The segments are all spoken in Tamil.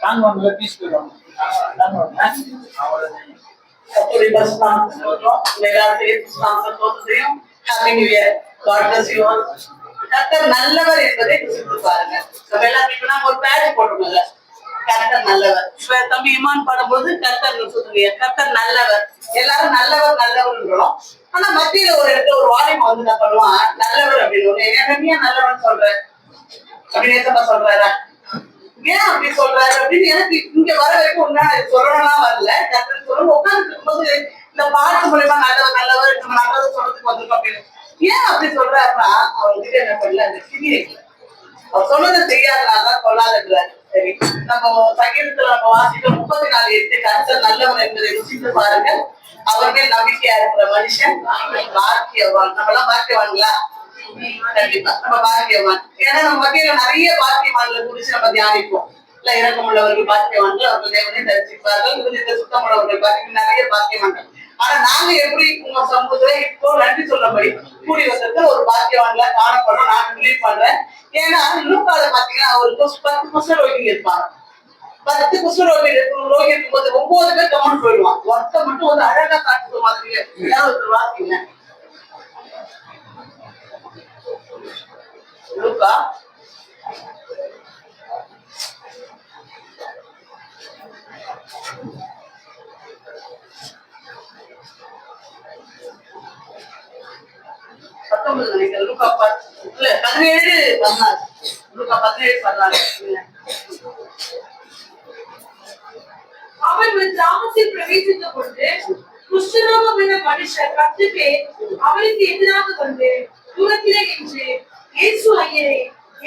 தாங்க வாங்கல பீஸ் போயிடுவாங்க தாங்க வாங்க அவ்வளோதான் அப்படி பஸ் நான் சொல்றோம் எல்லாத்தையும் நான் தோற்றத்தையும் happy new year god bless you all கர்த்தர் நல்லவர் என்பதை ருசித்து பாருங்க நம்ம எல்லாத்தையும் நாங்க ஒரு பேட்ச் போட்டுருக்கோம்ல கர்த்தர் நல்லவர் இப்ப தம்பி இமான் பாடும்போது கர்த்தர் சொல்லுங்க கர்த்தர் நல்லவர் எல்லாரும் நல்லவர் நல்லவர்ன்றோம் ஆனா மத்தியில ஒரு இடத்துல ஒரு வாலிபம் வந்து என்ன பண்ணுவான் நல்லவர் அப்படின்னு என்ன நல்லவன் சொல்ற அப்படின்னு ஏசப்பா சொல்றாரா ஏன் அப்படி சொல்றாரு அப்படின்னு எனக்கு இங்க வர வரைக்கும் உண்மையா இது சொல்லணும்லாம் வரல. கருத்து சொல்லணும் உட்கார்ந்து இருக்கும்போது இந்த பாட்டு மூலியமா நல்லவர் நல்லவர் நம்ம நல்லது சொல்றதுக்கு வந்திருக்கோம் அப்படின்னு. ஏன் அப்படி சொல்றாருன்னா அவர்கிட்ட என்ன பண்ணல அந்த கிளி அவர் சொன்னதை செய்யாதனாலதான் சொல்லாதுன்றாரு சரி நம்ம சங்கீதத்துல நம்ம வாசிக்க முப்பத்தி நாலு எட்டு கத்தர் நல்லவர் என்பதை ருசித்து பாருங்க. அவர் மேல் நம்பிக்கையா இருக்கிற மனுஷன். பாக்கியவான் நம்ம எல்லாம் பாக்கியவான்களா கண்டிப்பா நம்ம பாக்கியவான் ஏன்னா நம்ம மத்தியில நிறைய பாக்கியவான்களை குறிச்சு நம்ம தியானிப்போம். இல்ல இறக்கம் உள்ளவர்கள் பாக்கியவான்கள் அவர்கள் தேவனை தரிசிப்பார்கள். இருந்த சுத்தம் உள்ளவர்கள் பாக்கியம் நிறைய பாக்கியவான்கள் ஆனா நாங்க எப்படி உங்க சமூகத்துல இப்போ நன்றி சொல்லும்படி கூடி வந்திருக்க ஒரு பாக்கியவான்களா காணப்படுறோம் நான் பிலீவ் பண்றேன். ஏன்னா லூக்கால பாத்தீங்கன்னா அவருக்கு பத்து குஷ்ட ரோகிங் இருப்பாங்க. பத்து குஷ்ட ரோகி ரோகி இருக்கும்போது ஒன்பது பேர் கவனம் போயிடுவான் ஒருத்த மட்டும் வந்து அழகா காட்டுற மாதிரி ஏதாவது ஒரு வாசிங்க லூக்கா பத்தொன்பது நினைக்கிறேன் லூக்கா பத்து இல்ல பதினேழு. பதினாறு லூக்கா பதினேழு பதினாறு அவன் கிராமத்தில் பிரவேசித்த பொழுது குஷ்டரோகம் என்ற மனுஷர் பத்து பேர் எதிராக வந்து தூரத்திலே என்று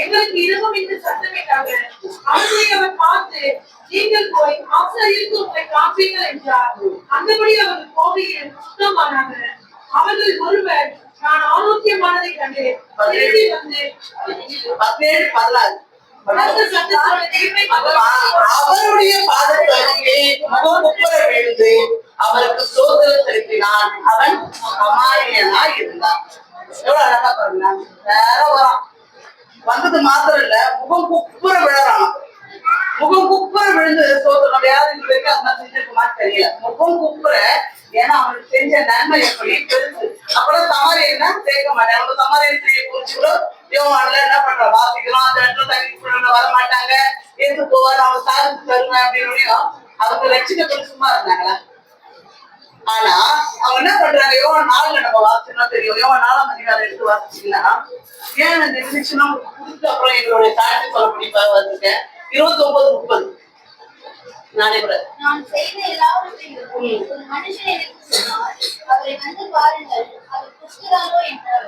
எங்களுக்கு இரவும் என்று சத்தமிட்டாங்க. அவர்களை அவர் பார்த்து நீங்கள் போய் ஆசிரியருக்கு உங்களை காப்பீங்கள் என்றார். அந்தபடி அவர்கள் போகையில் சுத்தமானாங்க. அவர்கள் ஒருவர் நான் ஆரோக்கியமானதை கண்டு திரும்பி வந்து பதினேழு பதினாறு. அவருடைய பாதத்தருகே முகம் குப்புற விழுந்து அவருக்கு சோதனை செலுத்தினான். அவன் சமாரியனாய் இருந்தான். எவ்வளவு அழகா பாருங்க. வேற வரான் வந்தது மாத்திரம் இல்ல முகம் குப்புற விழறான் முகம் குப்புற விழுந்து சோதனை நம்ம யாரும் இருக்கு அதெல்லாம் அந்த செஞ்சிருக்குமான்னு தெரியல. முகம் குப்புற ஏன்னா அவனுக்கு செஞ்ச நன்மை எப்படி? பெருசு. அப்பதான் சமாரியன்னா சேர்க்க மாட்டேன் அவங்க சமாரியன் செய்ய குறிச்சு கூட யோவான்ல என்ன பண்ற வாசிக்கிறோம் அந்த இடத்துல தண்ணி குடிக்க வர மாட்டாங்க. எது போவார்? அவங்க சாதிச்சு தருவேன் அப்படின்னு அவங்க ரட்சிக்க சும்மா இருந்தாங்களா? ஆனா அவங்க என்ன பண்றாங்க? யோவா நாலுல நம்ம வாசிச்சோம்னா தெரியும்? யோவா நாலாம் அதிகாரம் எடுத்து வாசிச்சீங்கன்னா ஏன் இந்த இருந்துச்சுன்னா கொடுத்த அப்புறம் எங்களுடைய சாட்சி சொல்ல முடியும்? வந்திருக்கேன் இருபத்தி ஒன்பது முப்பது. நானே கூட. நான் செய்த எல்லாவற்றையும் ஒரு மனுஷன் எனக்கு சொன்னார் அவரை வந்து பாருங்கள் அவர் குஷ்டரானோ என்றார்.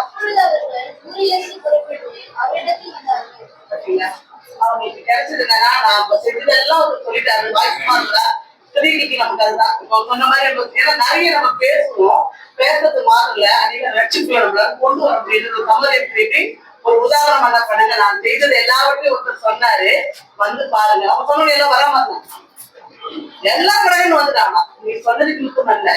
அப்பொழுது அவர்கள் ஊரிலிருந்து புறப்பட்டு அவரிடத்தில் வந்தார்கள். அவங்களுக்கு கிடைச்சது என்னன்னா நான் செஞ்சதெல்லாம் அவர் சொல்லிட்டாரு. வாய்ப்புமா திருவிக்கு நமக்கு அதுதான். இப்போ சொன்ன மாதிரி நம்ம ஏன்னா நிறைய நம்ம பேசுவோம். பேசுறது மாறல. அதிக ரட்சிப்பு நம்மள கொண்டு வர முடியுது சம்மதிக்கு ஒரு உதாரணம் என்ன பண்ணுங்க நான் செய்தது எல்லாவற்றையும் ஒருத்தர் சொன்னாரு. வந்து பாருங்க. அவங்க சொன்னது எல்லாம் வராம மாட்டாங்க எல்லா கடையும் வந்துட்டாங்க நீ சொன்னதுக்கு மட்டும் அல்ல.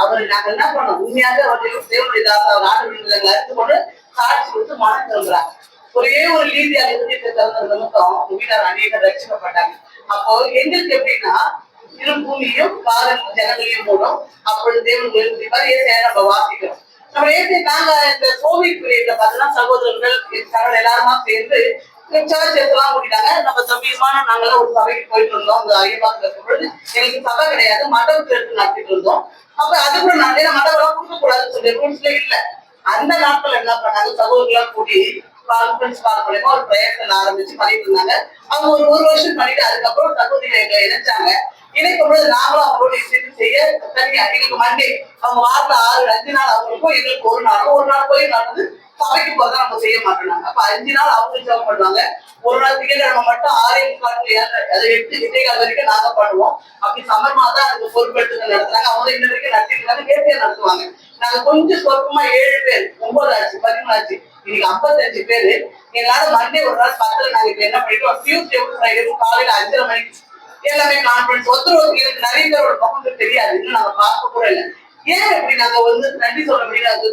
அவர் நாங்க என்ன பண்ணோம்? உண்மையாக அவர் தேவனுடைய தாத்தா அவர் ஆண்டு விருதுகளை அறுத்து கொண்டு சாட்சி கொடுத்து மனம் திரும்புறாங்க ஒரே ஒரு லீதியா இருந்துட்டு திறந்தது நிமித்தம் அவங்க வீட்டார் அநேகர் ரட்சிக்கப்பட்டாங்க. அப்போ எங்களுக்கு எப்படின்னா இரு பூமியும் பாதம் ஜனங்களையும் மூடும். அப்பொழுது தேவன் எழுதிப்பார் ஏசையா நம்ம வாசிக்கிறோம். நம்ம ஏசி நாங்க இந்த கோவிட் பீரியட்ல பார்த்தோம்னா சகோதரர்கள் சகோதரர் எல்லாருமா சேர்ந்து சர்ச் எல்லாம் கூட்டிட்டாங்க. நம்ம சமீபமான நாங்களாம் ஒரு சபைக்கு போயிட்டு இருந்தோம் அந்த ஐயப்பாத்துல பொழுது எங்களுக்கு சபை கிடையாது. மண்டபத்துல சேர்த்து நடத்திட்டு இருந்தோம் அப்ப அது கூட நான் மடவெல்லாம் மண்டபம் கொடுக்க கூடாதுன்னு சொல்லி ரூல்ஸ்ல இல்ல. அந்த நாட்கள் என்ன பண்ணாங்க? சகோதரர்களாம் கூட்டி கான்ஃபரன்ஸ் கால் மூலயமா ஒரு பிரயத்தன ஆரம்பிச்சு பண்ணிட்டு இருந்தாங்க. அவங்க ஒரு ஒரு வருஷம் பண்ணிட்டு அதுக்கப்புறம் சகோதரிகளை எங்களை இணைச்சாங்க. இணைக்கும் பொழுது நாங்களும் அவங்களோட சேர்ந்து செய்ய தனியாக எங்களுக்கு மண்டே அவங்க வாரத்துல ஆறு அஞ்சு நாள் அவங்களுக்கும் எங்களுக்கு ஒரு நாளும் ஒரு நாள் போய் நடந்து சபைக்கு போறதை நம்ம செய்ய மாட்டோம் அப்ப அஞ்சு நாள் அவங்க ஜெபம் பண்ணுவாங்க. ஒரு நாள் திங்கட்கிழமை மட்டும் ஆறே முக்காட்டு அதை எட்டு எட்டே வரைக்கும் நாங்க பண்ணுவோம். அப்படி சமர்மா தான் அதுக்கு பொறுப்பெடுத்து நடத்துறாங்க. அவங்க இன்ன வரைக்கும் நடத்திட்டு இருக்காங்க நேர்த்தியா நடத்துவாங்க. நாங்க கொஞ்சம் சொற்பமா ஏழு பேர் ஒன்பது ஆச்சு பதிமூணு ஆச்சு இன்னைக்கு ஐம்பத்தஞ்சு பேரு. எங்களால மண்டே ஒரு நாள் பத்துல நாங்க இப்ப என்ன பண்ணிட்டோம் டியூஸ்டே ஃப்ரைடே காலையில அஞ்சரை மணிக்கு எல்லாமே கான்பிடன்ஸ் ஒருத்தர் ஒருத்தர் எனக்கு நிறைய பேரோட முகம் தெரியாது. இன்னும் நாங்க பார்க்க கூட இல்லை. ஏன் இப்படி நாங்க வந்து நன்றி சொல்ல முடியாது அது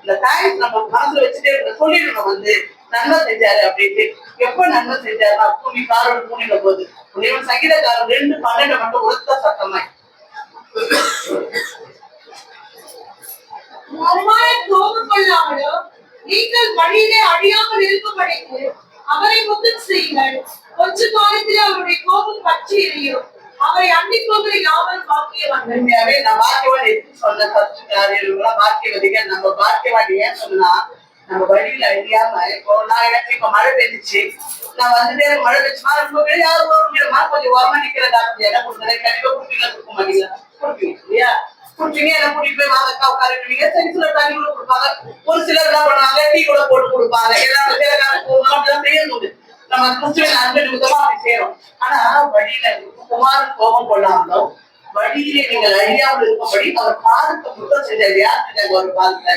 இந்த தேங்க்ஸ் நம்ம மனசுல வச்சுட்டே இருக்க சொல்லிடணும் வந்து. நன்மை செஞ்சாரு அப்படின்ட்டு. எப்ப நன்மை செஞ்சாருன்னா பூமி காரோட பூமியில போகுது. இவன் சங்கீதக்காரன். ரெண்டு பன்னெண்டு மட்டும் ஒருத்த சத்தமாய் அவமாய் கோபம் கொள்ளாமலும் நீங்கள் வழியிலே அழியாமல் இருக்கும்படிக்கு அவரை முத்தம் செய்யுங்கள். கொஞ்ச காலத்தில் அவருடைய கோபம் பற்றி எரியும். அவரை அண்டிக் யாவரும் பாக்கியவான் உண்மையாவே நான் பாக்கியவான் எதுக்கு சொல்ல சத்துக்காரியெல்லாம் பாக்கியவதிகள். நம்ம பாக்கியவான் ஏன் சொன்னா நம்ம வழியில அழியாம இப்போ நான் எனக்கு இப்ப மழை பெஞ்சிச்சு. நான் வந்துட்டே மழை பெஞ்சுமா ரொம்ப பேர் யாரும் ஒரு கொஞ்சம் ஓரமா நிக்கிறதா என்ன கொடுக்குறேன் கண்டிப்பா குட்டில கொடுக்க மாட்டீங்களா கொடுப்பீங்க இல்லையா? குடிச்சீங்க என்ன கூட்டிட்டு போய் வாங்கக்கா உட்காருவீங்க சரி சில தண்ணி கூட கொடுப்பாங்க. ஒரு சிலர் என்ன பண்ணுவாங்க? டீ கூட போட்டு கொடுப்பாங்க. எல்லாம் செய்யணும் நம்ம கிறிஸ்துவின் அன்பு நிமித்தமா அப்படி செய்யறோம். ஆனா வழியில குமாரன் கோபம் கொள்ளாமலோ வழியிலே நீங்கள் அழியாமல் இருக்கும்படி அவர் பாதத்தை முத்தம் செஞ்சார் யார் செஞ்சாங்க ஒரு பாதத்தை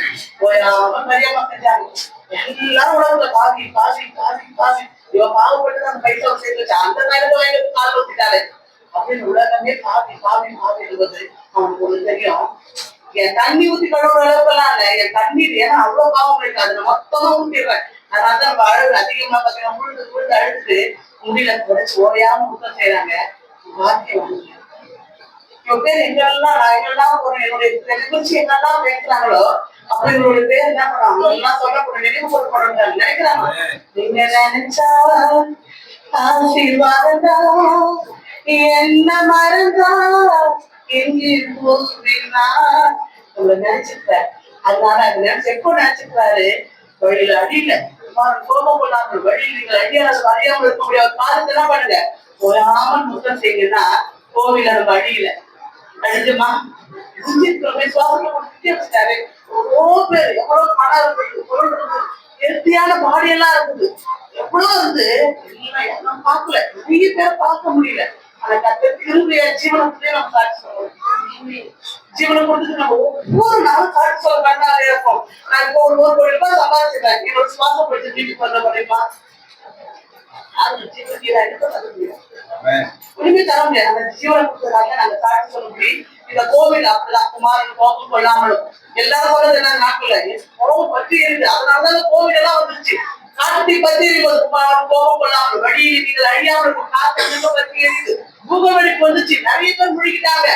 மரியாமா செஞ்சாங்க. எல்லாரும் உலகத்துல பாதி பாதி பாதி பாதி. இவ பாவப்பட்டு அந்த பைசா சேர்த்து வச்சா அந்த நேரத்துல எங்களுக்கு கால் வச்சுட்டாரு அப்படின்னு உலகமே பாதி பாதி பாதி இருந்தது. அவனுக்கு ஒண்ணு தெரியும். என் தண்ணி ஊத்தி கழுவுற அளவுக்கு எல்லாம் இல்ல. என் தண்ணீர் ஏன்னா அவ்வளவு பாவம் இருக்காது நான் மொத்தமா ஊத்திடுறேன். அதனால தான் நம்ம அழுகு அதிகமா பாத்தீங்கன்னா முழுது முழுது அழுது முடியல குறைச்சு ஓயாம முத்தம் செய்யறாங்க வந்து இவங்க பேர் எங்கெல்லாம் நான் எங்கெல்லாம் போறேன் என்னுடைய என்னை குறிச்சு என்னெல்லாம் பேசுறாங்களோ அப்ப இவங்களுடைய பேர் என்ன பண்ணுவாங்க? எல்லாம் நினைவு போட்டு போடுறாங்க நினைக்கிறாங்க நீங்க நினைச்சா ஆசீர்வாதம் என்ன மறந்தா எங்கே போகிறீங்களா உங்களை நினைச்சிருப்பாரு அதனால அது நினைச்சு எப்போ நினைச்சிருப்பாரு வழியில அடியில. குமாரன் கோபம் கொள்ளாமல் வழியில் நீங்கள் அடியாத அறியாமல் இருக்க முடியாது பாதத்தை என்ன பண்ணுங்க? ஓயாமல் முத்தம் செய்யுங்கன்னா கோவில நம்ம அடியில அழிஞ்சுமா சுவாசம் கொடுத்துட்டே வச்சிட்டாரு எவ்வளோ பேர் எவ்வளவு பணம் இருக்குது பொருள் இருக்குது. ஹெல்த்தியான பாடி இருக்குது. எவ்வளவு இருந்து எல்லாம் பார்க்கல. நிறைய பேரை பார்க்க முடியல. ஆனா கத்த திரும்பிய ஜீவனத்திலே நம்ம சாட்சி சொல்லுவோம் ஜீவனை கொடுத்துட்டு நம்ம ஒவ்வொரு நாளும் சாட்சி சொல்ல கண்ணாலே இருக்கும் நான் இப்போ ஒரு நூறு கோடி ரூபாய் சம்பாதிச்சிருக்கேன். என்னோட சுவாசம் போயிட்டு வீட்டுக்கு பண்ண முடியுமா அது ஜீவன் முடியும் உரிமை தர முடியாது. அந்த ஜீவனை கொடுத்ததாக நாங்க சாட்சி சொல்ல முடியும். இந்த கோவில் அப்படிதான். குமாரன் கோபம் கொள்ளாமலும். எல்லாரும் சொல்றது என்ன நாட்கள்ல கோபம் பற்றி இருக்கு அதனாலதான் கோவில் எல்லாம் வந்துருச்சு. காட்டி பத்தி குமாரன் கோபம் கொள்ளாமல் வழியில் நீங்கள் அழியாமல் காத்து பற்றி எரியுது பூக வெடிப்பு வந்துச்சு. நிறைய பேர் முழுகிட்டாங்க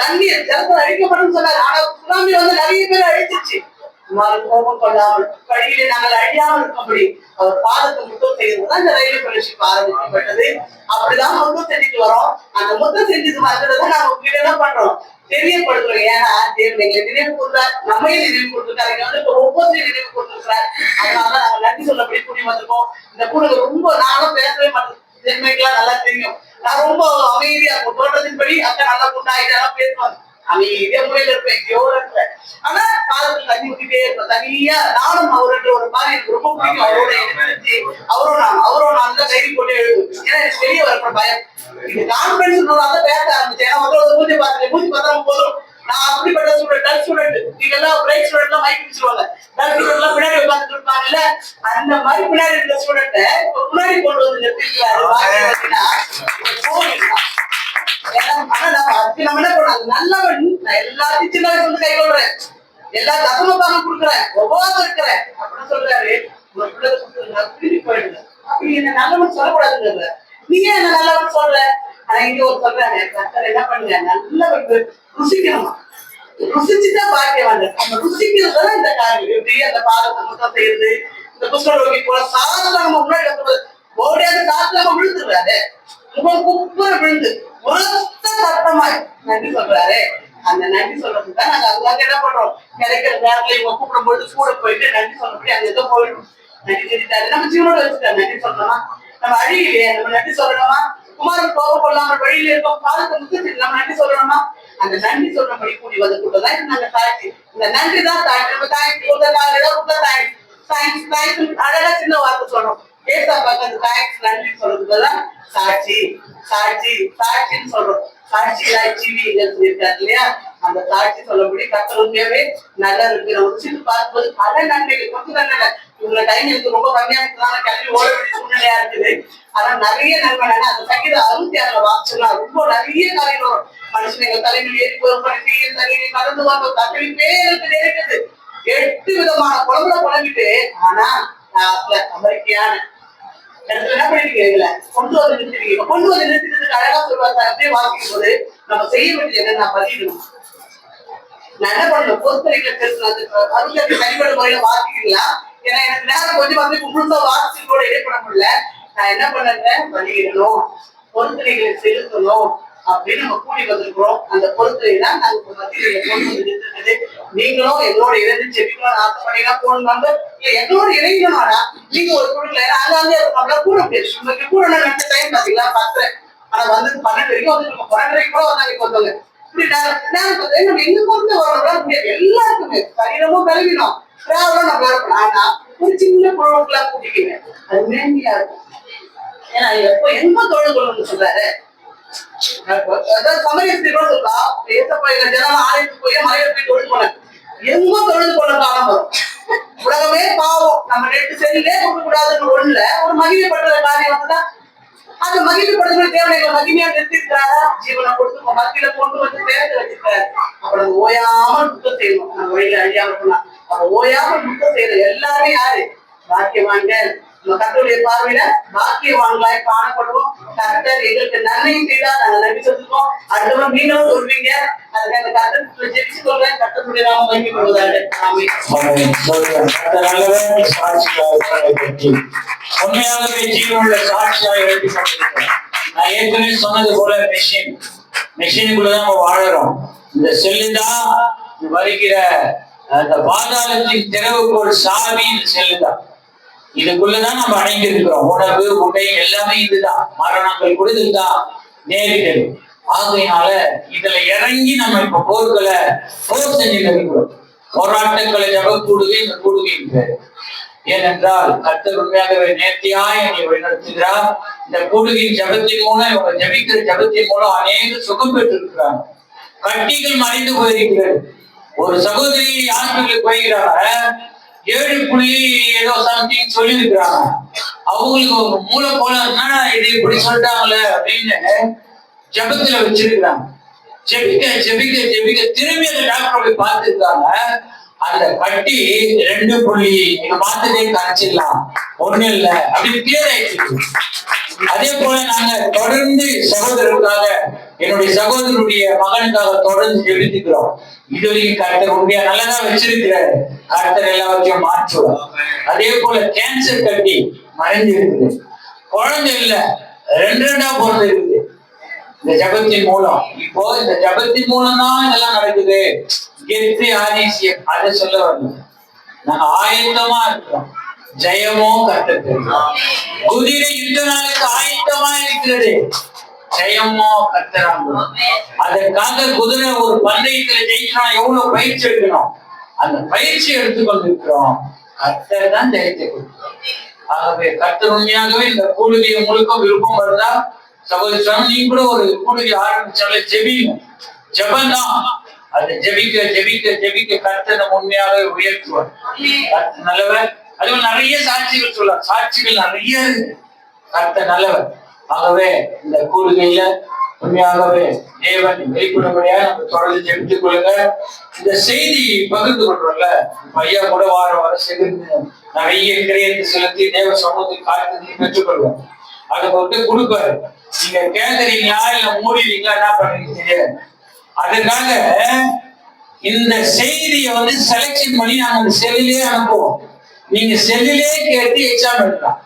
தண்ணீர் ஜலத்தில் அழிக்கப்படும் சொன்னார். ஆனா சுனாமி வந்து நிறைய பேர் அழிச்சிருச்சு. குமாரன் கோபம் கொள்ளாமல் வழியிலே நாங்கள் அழியாமல் இருக்கும்படி அவர் பாதத்தை முத்தம் செய்ததுதான் இந்த ரயில்வே ஃபெலோஷிப் ஆரம்பிக்கப்பட்டது. அப்படிதான் முத்தம் செஞ்சுட்டு வரோம். அந்த முத்தம் செஞ்சது வந்ததை நாங்க உங்ககிட்ட என்ன பண்றோம்? தெரியப்படுத்துறோம். ஏன்னா தேவன் எங்களை நினைவு கொடுத்தார் நம்மையும் நினைவு கொடுத்துருக்காரு இங்க வந்து இப்ப ஒவ்வொருத்தையும் நினைவு கொடுத்துருக்கிறார் அதனாலதான் நாங்க நன்றி சொல்லப்படி கூடி வந்திருக்கோம். இந்த கூட ரொம்ப நானும் பேசவே மாட்டேன் ஜென்மைக்கெல்லாம் நல்லா தெரியும். நான் ரொம்ப அமைதியா இருக்கும். தோட்டத்தின்படி அக்கா நல்லா குண்டாயிட்டாலும் பேசுவாங்க. அமைதியா முறையில இருப்பேன் எங்கேயோ இருப்பேன். ஆனா காலத்துல தண்ணி ஊத்திட்டே இருப்பேன். தனியா நானும் அவர்கிட்ட ஒரு மாதிரி எனக்கு ரொம்ப பிடிக்கும். அவரோட எனக்கு அவரும் நான் அவரும் நான் தான் கைது போட்டு எழுது ஏன்னா எனக்கு வெளியே வரப்ப பயம். இது கான்பிடன்ஸ் பேச ஆரம்பிச்சேன். ஏன்னா வந்து மூஞ்சி பார்த்துட்டு மூஞ்சி பார்த்தா போதும். நான் அப்படிப்பட்ட ஸ்டூடெண்ட் டல் ஸ்டூடெண்ட் எல்லாம் பிரைட் ஸ்டூடெண்ட் எல்லாம் மைக் பிடிச்சிருவாங்க டல் ஸ்டூடெண்ட் எல்லாம் பின்னாடி உட்கார்ந்துட்டு இருப்பாங்கல்ல? அந்த மாதிரி பின்னாடி இருக்க ஸ்டூடெண்ட் இப்ப முன்னாடி கொண்டு வந்து நிறுத்திருக்காரு. ஏன்னா, ஆனா நான் அதுக்கு நம்ம என்ன? நல்லவன். நான் எல்லாத்தையும் சின்ன வயசுல இருந்து கை கொள்றேன். எல்லா தசமத்தாலும் கொடுக்குறேன். ஒவ்வொரு இருக்கிறேன். அப்படின்னு சொல்றாரு. உங்க பிள்ளை திரும்பி போயிடுங்க. அப்படி என்ன நல்லவன் சொல்லக்கூடாதுங்க நீங்க என்ன நல்லவன் சொல்ற? ஆனா இங்க ஒரு சொல்றாங்க கத்தர் என்ன பண்ணுங்க நல்லவன் ருசிக்கணுமா? ருசிச்சுதான் பாக்கியவாங்க நம்ம ருசிக்கிறது இந்த காரியம். எப்படி அந்த பாதத்தை மொத்தம் செய்யறது இந்த குஷ்டரோகி போல சாதனை நம்ம முன்னாடி வைக்கிறது ஓடியாத சாத்துல நம்ம விழுந்துடுறாரு. முகம் குப்புற விழுந்து உரத்த சத்தமாய் நன்றி சொல்றாரு. அந்த நன்றி சொல்றதுக்கு தான் நாங்க அதுக்காக என்ன பண்றோம்? கிடைக்கிற நேரத்துல இவங்க கூப்பிடும் பொழுது கூட போயிட்டு நன்றி சொல்றபடி அங்க ஏதோ போயிடும். நன்றி செஞ்சுட்டாரு நம்ம ஜீவனோட வச்சுட்டாரு. நன்றி சொல்றோமா? நம்ம அழியிலே நம்ம நன்றி சொல்லணுமா? குமாரன் கோபம் கொள்ளாமல் வழியில இருக்கோம் காலத்தை நம்ம நன்றி சொல்லணும்னா அந்த நன்றி சொல்றபடி கூடி வந்து கூட்டதான் நாங்க தாய்ச்சி இந்த நன்றி தான் தாய்ச்சி நம்ம தாய்ச்சி உள்ள தாய் உள்ள தாய் தேங்க்ஸ் அழகா சின்ன வார்த்தை சொல்றோம். ஏசாப்பாக்கு அந்த தேங்க்ஸ் நன்றி சொல்றதுதான் சாட்சி. சாட்சி சாட்சின்னு சொல்றோம். சாட்சி ஜீவி சொல்லியிருக்காரு இல்லையா? அந்த சாட்சி சொல்லபடி கத்தர் உண்மையாவே நல்லா இருக்கு. நம்ம பார்க்கும்போது பல நன்மைகள் கொஞ்சம் நன்மை இவங்க டைம் எனக்கு ரொம்ப கம்மியா இருக்கிறதுனால கிளம்பி ஓட வேண்டிய சூழ்நிலையா இருக்குது. ஆனா நிறைய நன்மை அந்த சங்கீத அறுபத்தி ஆறுல வாசிச்சோம்னா ரொம்ப நிறைய காரியம் வரும். மனுஷன் எங்க தலைமையில் ஏறி போய் பண்ணி தண்ணி கடந்து வாங்க தண்ணி பேருக்கு இருக்குது எட்டு விதமான குழம்புல குழம்பிட்டு ஆனா நாட்டுல அமெரிக்கையான இடத்துல என்ன பண்ணிருக்கீங்க கொண்டு வந்து நிறுத்திருக்கீங்க கொண்டு வந்து நிறுத்திட்டு அழகா சொல்லுவாங்க அப்படியே வாசிக்கும் போது நம்ம செய்ய வேண்டியது என்ன நான் பதிக்கணும் நான் என்ன பண்ணணும் பொறுத்தரைகளை பேசுறது அதுக்கு தனிப்பட்ட முறையில வாசிக்கலாம் ஏன்னா எனக்கு நேரம் கொஞ்சம் வந்து முழுசா கூட இடைப்பட முடியல நான் என்ன பண்ணேன்? வழியிடணும். பொறுத்தரைகளை செலுத்தணும். அப்படின்னு நம்ம கூடி வந்திருக்கிறோம். அந்த பொறுத்தரை தான் நாங்க மத்தியில் கொண்டு வந்து நிறுத்துறது நீங்களும் எங்களோட இணைந்து செபிக்கணும் பண்ணினா போன வந்து இல்ல எங்களோட இணைக்கணும்னா நீங்க ஒரு குழுல அங்கங்கே நம்மளால கூட முடியாது உங்களுக்கு கூட நினைச்ச டைம் பாத்தீங்களா? பத்து ஆனா வந்து பன்னெண்டு வரைக்கும் வந்து நம்ம பன்னெண்டு கூட வந்தாங்க இப்ப வந்தவங்க. இப்படி நான் நான் பார்த்தேன் நம்ம எங்க பொறுத்து வரணும் முடியாது. எல்லாருக்குமே. சரீரமும் பலவீனம் டிராவலும் நம்மளால இருக்கணும் ஆனா ஒரு சின்ன குழுக்களா கூட்டிக்கிங்க. அது மேன்மையா இருக்கும். ஏன்னா எப்போ எங்க தொழில் கொள்ளணும்னு சொல்றாரு? அதாவது சமயத்தை கூட சொல்லலாம். ஏசப்பா எங்க ஜனம் ஆலயத்துக்கு போய் மலையில போய் தொழில் போனேன் எங்க தொழில் கொள்ள காலம் வரும். உலகமே பாவம். நம்ம நெட்டு செல்லே கொடுக்க கூடாதுன்னு ஒண்ணுல ஒரு மகிமைப்படுற காரியம் வந்துதான் அந்த மகிமைப்படுத்துற தேவனை மகிமையா நிறுத்திருக்கிறாரா ஜீவனை கொடுத்து உங்க மத்தியில கொண்டு வந்து சேர்த்து வச்சிருக்காரு அப்புறம் ஓயாமல் முத்தம் செய்யணும். நம்ம வழியில அழியாம இருக்கலாம். அப்ப ஓயாமல் முத்தம் செய்யணும் எல்லாருமே யாரு? பாக்கியவான்கள். கத்தருடைய பார்வையில பாக்கியவான்களாய் காணப்படுவோம். கர்த்தர் எங்களுக்கு நன்மை செய்தா நாங்க நன்றி சொல்லுவோம் அடுத்தவங்க நீங்களும் சொல்வீங்க அதுக்கு அந்த கத்தர் ஜெபிச்சு சொல்றேன் கத்தருடைய நாம மகிமைப்படுவதாக. ஆமென். ஆமென். சொல்றேன். கர்த்தர் நல்லவர், உண்மையாகவே ஜீவனுள்ள சாட்சியாக எழுதி கொண்டிருக்கிறேன். நான் ஏற்கனவே சொன்னது போல மெஷின். மெஷினுக்குள்ளதான் நம்ம வாழறோம். இந்த செல்லு தான் வருகிற அந்த பாதாளத்தின் திறவுக்கு ஒரு சாவி இந்த செல்லு தான் இதுக்குள்ளதான் நம்ம அடங்கி இருக்கிறோம் உணவு உடை எல்லாமே இதுதான். மரணங்கள் கூட இதுதான். நேரிட்டது. ஆகையினால இதுல இறங்கி நம்ம இப்ப போர்களை போர் செஞ்சு இருக்கிறோம். போராட்டங்களை ஜப கூடுகை இந்த கூடுகை ஏனென்றால் கத்தர் உண்மையாகவே நேர்த்தியாய் என்னை வழிநடத்துகிறார். இந்த கூடுகையின் ஜபத்தின் மூலம் இவங்க ஜபிக்கிற ஜபத்தின் மூலம் அநேக சுகம் பெற்றிருக்கிறாங்க கட்டிகள் மறைந்து போயிருக்கிறது. ஒரு சகோதரியை ஹாஸ்பிட்டலுக்கு போயிருக்கிறாங்க ஏழு புள்ளி ஏதோ சம்திங் சொல்லியிருக்கிறாங்க. அவங்களுக்கு ஒரு மூளை போல என்னடா இது இப்படி சொல்லிட்டாங்களே அப்படின்னு ஜபத்துல வச்சிருக்கிறாங்க. ஜெபிக்க ஜெபிக்க ஜெபிக்க திரும்பி அந்த டாக்டர் போய் பார்த்துருக்காங்க. அந்த கட்டி ரெண்டு புள்ளி நீங்க பார்த்ததே கரைச்சிடலாம் ஒண்ணு இல்ல. அப்படி கிளியர் ஆயிடுச்சு. அதே போல நாங்க தொடர்ந்து சகோதரருக்காக என்னுடைய சகோதரருடைய மகனுக்காக தொடர்ந்து ஜெபித்துக்கிறோம். இதுவரைக்கும் கர்த்தர் உண்மையா நல்லதா வச்சிருக்கிறாரு. கர்த்தர் எல்லாவற்றையும் மாற்றுவார் அதே போல கேன்சர் கட்டி மறைஞ்சு இருக்குது குழந்தை இல்ல ரெண்டு ரெண்டா பிறந்து இருக்குது. இந்த ஜபத்தின் மூலம். இப்போ இந்த ஜபத்தின் மூலம் தான் இதெல்லாம் நடக்குது. கெத்து ஆதிசியம் அதை சொல்ல வரல நாங்க ஆயத்தமா இருக்கிறோம். ஜெயமோ கட்டத்து குதிரை யுத்த நாளுக்கு ஆயத்தமா இருக்கிறது. ஜெயமோ கத்தராங்க அதற்காக குதிரை ஒரு பந்தயத்துல ஜெயிக்கணும் எவ்வளவு பயிற்சி எடுக்கணும்? அந்த பயிற்சி எடுத்துக்கொண்டு இருக்கிறோம் கத்தர் தான் ஜெயத்தை கொடுக்கிறோம் ஆகவே கர்த்தர் உண்மையாகவே இந்த கூடுகையை முழுக்க விருப்பம் வருதா சகோதரி நீ கூட ஒரு கூடுகை ஆரம்பிச்சாலே ஜெபிங்க ஜெபந்தான். அது ஜெபிக்க ஜெபிக்க ஜெபிக்க கர்த்தர் நம்ம உண்மையாகவே உயர்த்துவார். நல்லவர். அதுவும் நிறைய சாட்சிகள் சொல்லலாம். சாட்சிகள் நிறைய இருக்கு. கர்த்தர் நல்லவர். ஆகவே இந்த கூறுகையில உண்மையாகவே தேவன் வெளிப்படும்படியா நம்ம தொடர்ந்து ஜெபித்துக் கொள்ளுங்க. இந்த செய்தி பகிர்ந்து கொள்றோம்ல ஐயா கூட வார வர சேர்ந்து நிறைய கிரியத்தை செலுத்தி தேவ சமூகத்தில் காத்து பெற்றுக்கொள்வோம் அதை வந்து கொடுப்பாரு. நீங்க கேட்கறீங்களா இல்ல மூடிடுறீங்களா என்ன பண்றீங்க தெரியாது. அதுக்காக இந்த செய்தியை வந்து செலக்ஷன் பண்ணி நாங்க அந்த செல்லிலே அனுப்புவோம். நீங்க செல்லிலே கேட்டு எக்ஸாம் எழுதலாம்.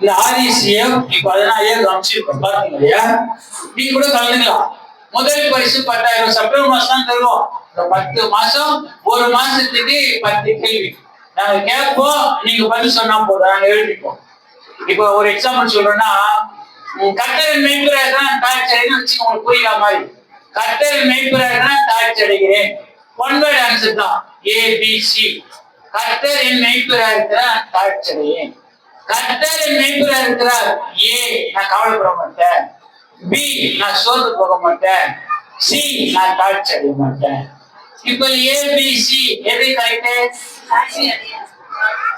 இந்த ஆதிசியம் இப்ப பதினாயிரம் அமைச்சிருக்கோம் பாத்தீங்க இல்லையா நீ கூட கலந்துக்கலாம். முதல் பரிசு பத்தாயிரம் செப்டம்பர் மாசம் தான் தருவோம் பத்து மாசம் ஒரு மாசத்துக்கு பத்து கேள்வி. நாங்க கேட்போம் நீங்க பதில் சொன்னா போதும். நாங்க எழுதிப்போம். இப்போ ஒரு எக்ஸாம்பிள் சொல்றேன்னா கட்டர் கர்த்தரின் தான் தாழ்ச்சி அடைன்னு வச்சு உங்களுக்கு புரியுற மாதிரி? கட்டர் மெய்ப்பிறாக தான் தாழ்ச்சி அடைகிறேன். ஒன்பது வேர்ட் ஆன்சர் தான். ஏபிசி கட்டர் என் மெய்ப்பிறாக இருக்கிறார் தாழ்ச்சி அடையேன் கர்த்தர் என் இருக்கிறார். ஏ நான் கவலைப்பட மாட்டேன். பி நான் சோர்ந்து போக மாட்டேன். சி நான் தாழ்ச்சி அடைய மாட்டேன். இப்போ ஏபிசி எது கரெக்ட்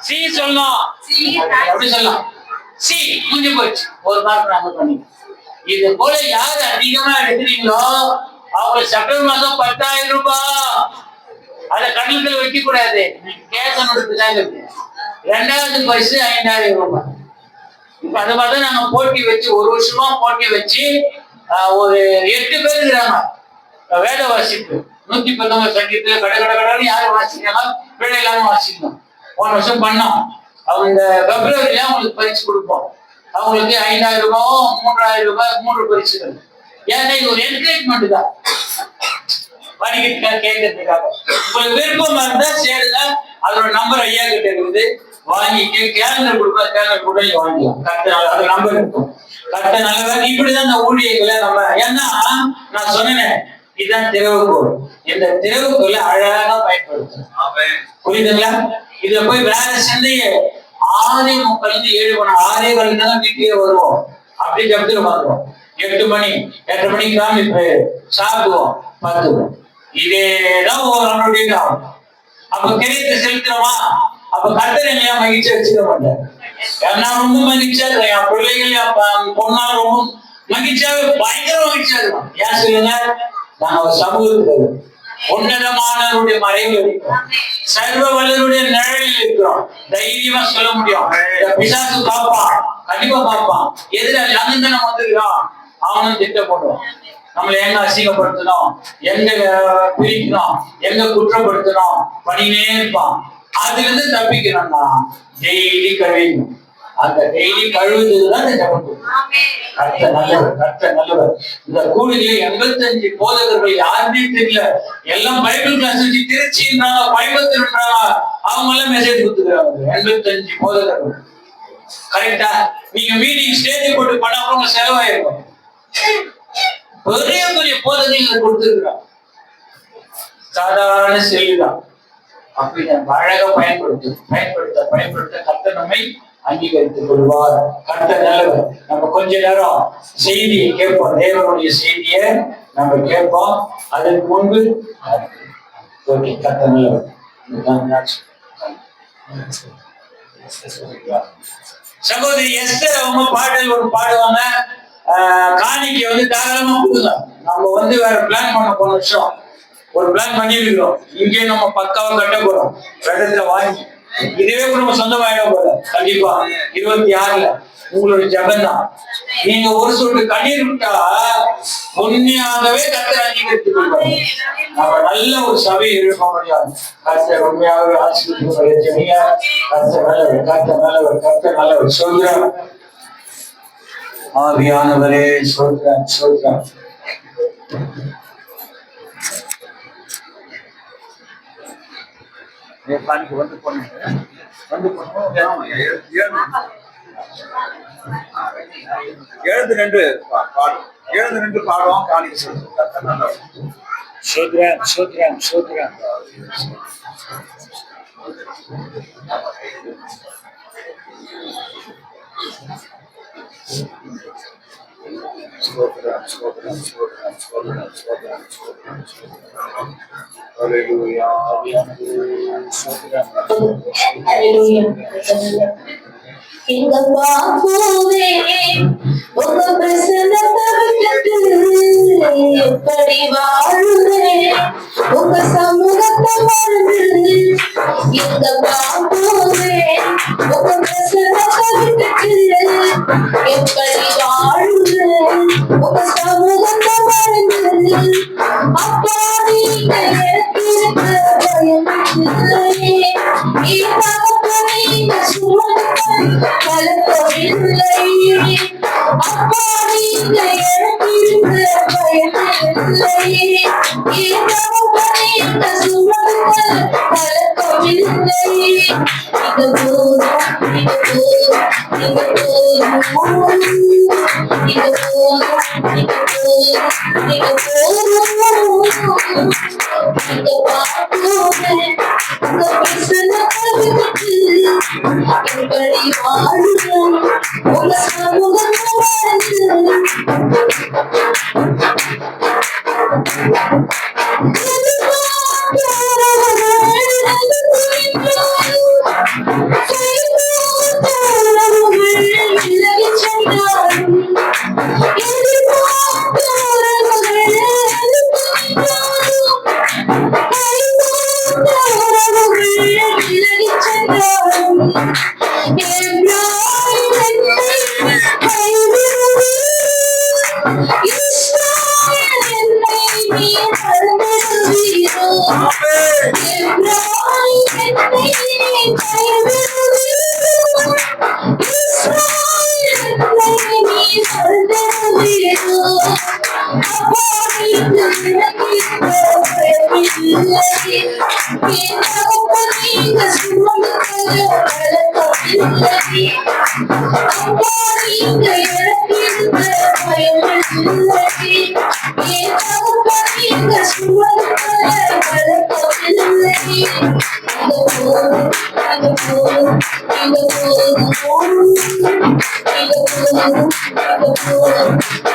சி சொல்லணும். எப்படி சொல்லலாம் சி முடிஞ்சு போச்சு. ஒரு மார்க் நாங்க பண்ணி இது போல யார் அதிகமா எடுக்கிறீங்களோ அவங்க செப்டம்பர் மாசம் பத்தாயிரம் ரூபாய். அதை கண்ணுக்குள்ள வைக்க கூடாது கேட்கணுன்றதுக்காக இருக்கு. ரெண்டாவது பரிசு ஐந்தாயிரம் ரூபாய் இப்ப அதை பார்த்தா நாங்க போட்டி வச்சு ஒரு வருஷமா போட்டி வச்சு ஒரு எட்டு பேர் இருக்கிறாங்க. வேத வாசிப்பு. நூத்தி பத்தொன்பது சங்கீத்துல கட கட கடன்னு யாரும் வாசிக்கலாம் பிள்ளை இல்லாம வாசிக்கணும். போன வருஷம் பண்ணோம். அவங்க இந்த பிப்ரவரியில அவங்களுக்கு பரிசு கொடுப்போம். அவங்களுக்கு ஐந்தாயிரம் ரூபாயும் மூன்றாயிரம் ரூபாய் மூன்று பரிசுகள். ஏன்னா இது ஒரு என்கரேஜ்மெண்ட் தான். படிக்கிறதுக்காக கேட்கறதுக்காக. உங்களுக்கு விருப்பமா இருந்தா சேருங்க. அதோட நம்பர் ஐயா கிட்ட இருக்குது. வாங்கிக்க கேலண்டர் கொடுப்பா கேலண்டர் கூட நீங்க வாங்கிக்கலாம். கரெக்டா அது நம்பர் இருக்கும் கரெக்டா நல்ல இப்படிதான் இந்த ஊழியர்களை நம்ம ஏன்னா நான் சொன்னேன் இதுதான் திறவுகோல் இந்த திறவுகோலை அழகா பயன்படுத்தணும் புரியுதுங்களா? இதுல போய் வேலை சிந்தைய ஆறே முக்கால் இருந்து ஏழு மணி ஆறே கால் தான் வீட்டுக்கே வருவோம். அப்படி ஜபத்துல வந்துடும் எட்டு மணி எட்டு மணிக்கு இப்ப சாப்பிடுவோம் பார்த்துவோம் இதேதான் நம்மளுடைய அப்ப கிரியத்தை செலுத்துறோமா அப்ப கர்த்தர் என்னையா மகிழ்ச்சி வச்சுக்க மாட்டேன் நான் ரொம்ப மகிழ்ச்சியா இருக்கும் என் பிள்ளைகள் என் பொண்ணா ரொம்ப மகிழ்ச்சியாவே பயங்கர மகிழ்ச்சியா இருக்கும் ஏன் சொல்லுங்க நாங்க ஒரு சமூகத்துக்கு உன்னதமானவருடைய மறைவில் இருக்கிறோம் சர்வ வல்லருடைய நிழலில் இருக்கிறோம் தைரியமா சொல்ல முடியும் பிசாசு பார்ப்பான் கண்டிப்பா பார்ப்பான் எதிராளி அங்கிருந்து நம்ம வந்துருக்கிறோம் அவனும் திட்டம் போடுவான் நம்மளை எங்க அசிங்கப்படுத்தணும் எங்க பிரிக்கணும் எங்க குற்றப்படுத்தணும் பண்ணினே இருப்பான் அதுல இருந்து தப்பிக்கணும்னா டெய்லி கழுவி. அந்த டெய்லி கழுவுறதுதான் இந்த ஜபம். நல்லவர் கர்த்தர் நல்லவர். இந்த கூடுதல எண்பத்தஞ்சு போதகர்கள் யாருமே தெரியல. எல்லாம் பைபிள் கிளாஸ் வச்சு திருச்சின்றாங்க இருந்தாங்க அவங்க எல்லாம் மெசேஜ் கொடுத்துக்கிறாங்க. எண்பத்தஞ்சு போதகர்கள். கரெக்டா நீங்க மீட்டிங் ஸ்டேஜ் போட்டு பண்ண உங்க செலவாயிருக்கும். பெரிய பெரிய போதனைகளை கொடுத்துருக்கிறான் சாதாரண செல்லுதான். அப்படி நம்ம அழக பயன்படுத்தி பயன்படுத்த பயன்படுத்த கத்த நம்மை அங்கீகரித்துக் கொள்வார். கத்த நல்லவர். நம்ம கொஞ்ச நேரம் செய்தியை கேட்போம். தேவனுடைய செய்தியை நம்ம கேட்போம். அதற்கு முன்பு ஓகே கத்த நல்லவர். சகோதரி எஸ்டர் அவங்க பாடல் ஒரு பாடுவாங்க காணிக்கை வந்து தாராளமா கொடுங்க. நம்ம வந்து வேற பிளான் பண்ண போன விஷயம். ஒரு பிளான் பண்ணிருக்கிறோம் இங்கே நம்ம பக்காவா கட்ட போறோம். இடத்துல வாங்கி இதுவே கூட நம்ம சொந்தமாயிட போறோம். கண்டிப்பா. இருபத்தி ஆறுல. உங்களோட ஜபம் நீங்க ஒரு சொட்டு கண்ணீர் விட்டா உண்மையாகவே கத்தர் அங்கீகரித்துக் கொள்வார் நம்ம நல்ல ஒரு சபை இருக்க முடியாது. கர்த்தர் உண்மையாகவே ஆசீர்வதிப்பார் ஜெமியா கர்த்தர் நல்லவர் கர்த்தர் நல்லவர் கர்த்தர் நல்லவர். சொல்கிறார் ஆவியானவரே சொல்கிறார் சொல்கிறார் நேபாளுக்கு வந்து போனேன் வந்து எழுந்து நின்று பா- பாடும் எழுந்து நின்று பாடுவோம் காணிக்க சொல்லுவோம் சோத்ராம் சோத்ராம். சோத்ராம் ஸ்தோத்திரம், ஸ்தோத்திரம், ஸ்தோத்திரம், ஸ்தோத்திரம், ஸ்தோத்திரம், ஸ்தோத்திரம், ஸ்தோத்திரம். ஹalleluya. எங்க பாப்போவே உங்க பிரசன்னத்தை விட்டுட்டு எப்படி வாழுவேன் உங்க சமூகத்தை மறந்து எங்க பாப்போவே உங்க பிரசன்னத்தை விட்டுட்டு எப்படி வாழ மறந்து போதும்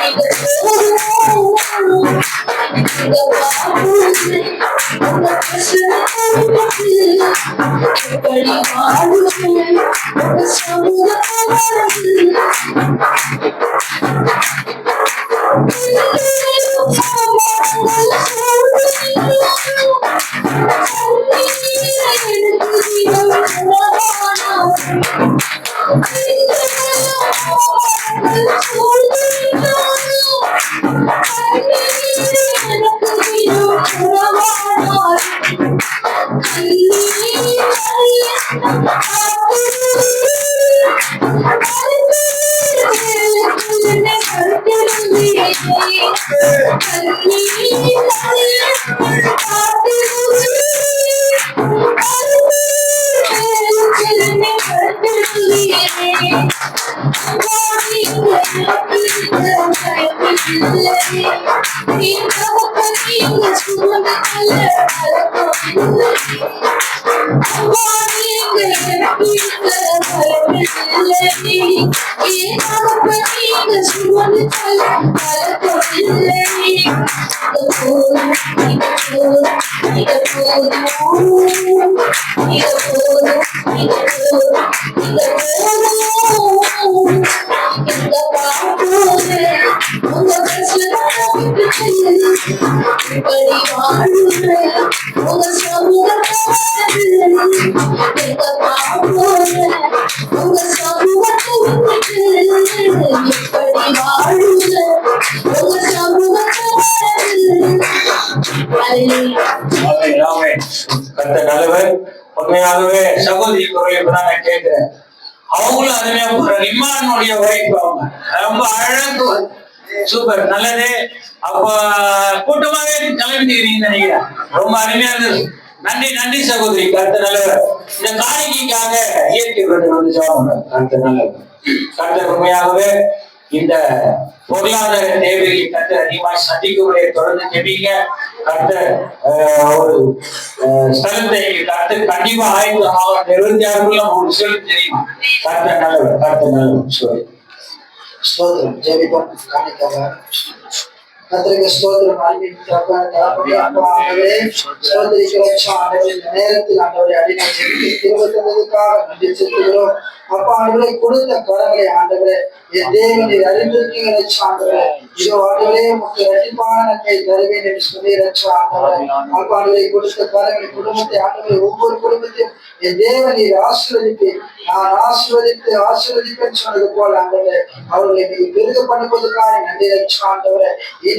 இந்த 你 இப்படி வாழுற உங்க சமூகத்தில் உங்க சமூகத்தை இப்படி வாழுற உங்க சமூகத்தில் ஆமென், நல்லவர் உண்மையாகவே சகோதரி குரலை நான் கேட்கிறேன். அவங்களும் அருமையா போறாங்க இம்மானுடைய அவங்க ரொம்ப அழகு. சூப்பர் நல்லது. அப்போ கூட்டமாவே கலந்துக்கிறீங்க நினைக்கிறேன். ரொம்ப அருமையா இருந்தது. நன்றி நன்றி சகோதரி. கருத்து நல்லவர். இந்த காணிக்கைக்காக இயற்கை விருது வந்து கருத்து நல்லவர் கருத்து உண்மையாகவே இந்த பொருளாதார தேவையை கருத்து அதிகமாக சந்திக்கக்கூடிய தொடர்ந்து ஜெபிங்க கருத்து ஒரு ஸ்தலத்தை கருத்து கண்டிப்பா ஆய்வு ஆகும் இருபத்தி ஆறுக்குள்ள ஒரு சொல்லி தெரியும்? கருத்து நல்லவர் கருத்து நல்லவர். சொல்லி Смотрим, я веду в камеру. கத்திரிக்க ஸ்தோத்திரம் ஆண்டவரே ஆண்டவரே இந்த நேரத்தில் ஆண்டவரை அடிமை நன்றி செலுத்துகிறோம். அப்பா ஆண்டவரை கொடுத்த கரங்களை ஆண்டவரே என் தேவனை அறிந்திருக்கீங்க ஆண்டவரே. இதோ ஆண்டவரே இரட்டிப்பான தருவேன் என்று சொல்லி ரச்ச ஆண்டவரே. அப்பா ஆண்டவரை கொடுத்த கரங்களை குடும்பத்தை ஆண்டவரை ஒவ்வொரு குடும்பத்தையும் என் தேவன் நீர் நான் ஆசீர்வதித்து ஆசீர்வதிப்பேன் சொன்னது போல ஆண்டவரே அவர்களை நீ பெருக பண்ணுவதற்காக நன்றி ரச்ச ஆண்டவரே.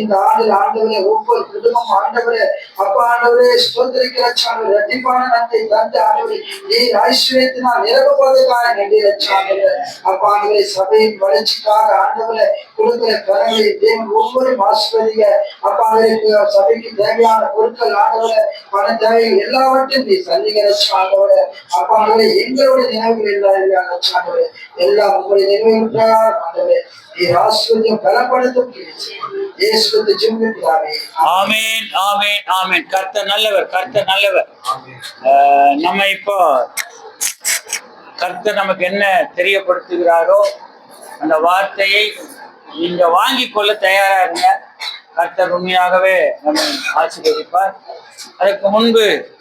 இந்த ஆண்டில் ஆண்டவரே ஒவ்வொரு குடும்பம் ஆண்டவரே அப்பா ஆண்டவரே ஸ்தோத்திரிக்கிற ஆண்டவரே இரட்டிப்பான நன்மை தந்து ஆண்டவரே நீ ஐஸ்வர்யத்தினால் நிரப்பதற்காக நன்றி ரச்ச அப்பா ஆண்டவரே சபையின் வளர்ச்சிக்காக ஆண்டவரே கொடுக்கிற கரங்களை தேவன் ஒவ்வொரு ஆசீர்வதிக அப்பா சபைக்கு தேவையான பொருட்கள் ஆண்டவரே பண தேவை எல்லாவற்றையும் நீ சந்திக்கிற ஆண்டவரே அப்பா எங்களுடைய நினைவுகள் எல்லாம் ஆண்டவரே எல்லாம் உங்களுடைய நினைவுகள் ஆண்டவரே. நீர் ஆசீர்வதியும் பலப்படுத்தும். இயேசுவின் ஜெபத்தினாலே ஆமேன். ஆமேன் ஆமேன் கர்த்தர் நல்லவர் கர்த்தர் நல்லவர். நம்ம இப்போ கர்த்தர் நமக்கு என்ன தெரியப்படுத்துகிறாரோ அந்த வார்த்தையை நீங்க வாங்கிக் கொள்ள தயாரா இருங்க. கர்த்தர் உண்மையாகவே நம்ம ஆசீர்வதிப்பார். அதற்கு முன்பு